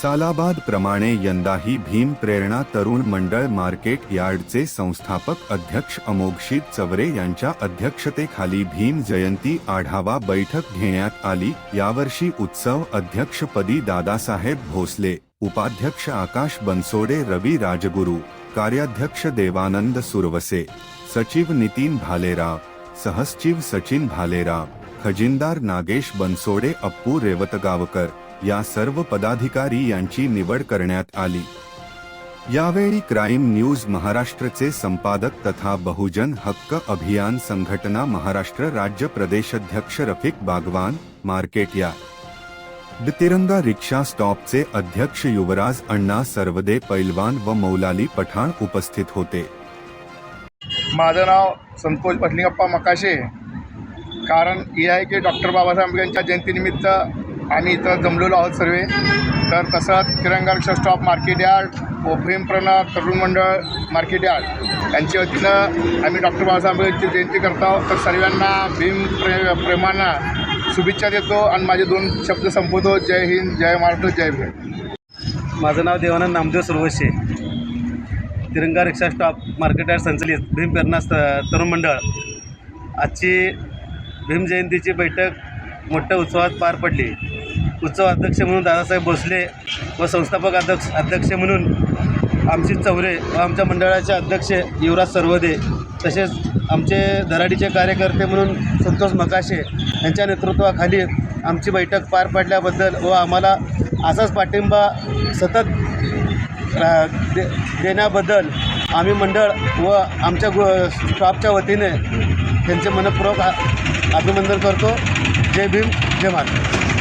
सालाबाद प्रमाणे यंदाही भीम प्रेरणा तरुण मंडळ मार्केट यार्डचे संस्थापक अध्यक्ष अमोघशीत चवरे यांच्या अध्यक्षतेखाली भीम जयंती आढावा बैठक घेण्यात आली. यावर्षी उत्सव अध्यक्षपदी दादासाहेब भोसले उपाध्यक्ष आकाश बनसोडे रवी राजगुरू कार्याध्यक्ष देवानंद सुरवसे सचिव नितीन भालेराव सहसचिव सचिन भालेराव खजिनदार नागेश बनसोडे अप्पू रेवतगावकर या सर्व पदाधिकारी यांची निवड करण्यात आली. यावेळी क्राईम न्यूज महाराष्ट्रचे संपादक तथा बहुजन हक्क अभियान संघटना महाराष्ट्र राज्य प्रदेशाध्यक्ष रफिक बागवान मार्केट या. तिरंगा रिक्षा स्टॉपचे अध्यक्ष युवराज अण्णा सर्वदे पैलवान व मौलाली पठाण उपस्थित होते. माझं नाव संतोष पटलिंगप्पा मकाशे. कारण हे आहे की डॉक्टर बाबासाहेब आंबेडकरांच्या जयंतीनिमित्त आम्ही इथं जमलेलो आहोत सर्व. तर तसंच तिरंगा रिक्षा स्टॉप मार्केट यार्ड व भीमप्रणा तरुण मंडळ मार्केट यार्ड. यांच्या वतीनं आम्ही डॉक्टर बाबासाहेब आंबेडकरची जयंती करतो तर सर्वांना भीम प्रे प्रेमानं शुभेच्छा देतो आणि माझे दोन शब्द संपवतो. जय हिंद जय महाराष्ट्र जय भीम. माझं नाव देवानंद नामदेव सुरवशे तिरंगा रिक्षा स्टॉप मार्केट यार्ड संचलित भीम प्रेरणास तरुण मंडळ. आजची भीम जयंतीची बैठक मोठ्या उत्सवात पार पडली. उत्सव अध्यक्ष म्हणून दादासाहेब भोसले व संस्थापक अध्यक्ष अध्यक्ष म्हणून आमची चौरे व आमच्या मंडळाचे अध्यक्ष युवराज सर्वदे तसेच आमचे धराडीचे कार्यकर्ते म्हणून संतोष मकाशे यांच्या नेतृत्वाखाली आमची बैठक पार पडल्याबद्दल व आम्हाला असाच पाठिंबा सतत रा- दे देण्याबद्दल आम्ही मंडळ व आमच्या गो स्टाफच्या वतीने त्यांचे मनपूर्वक आ- अभिनंदन करतो. जय भीम जय महाराष्ट्र.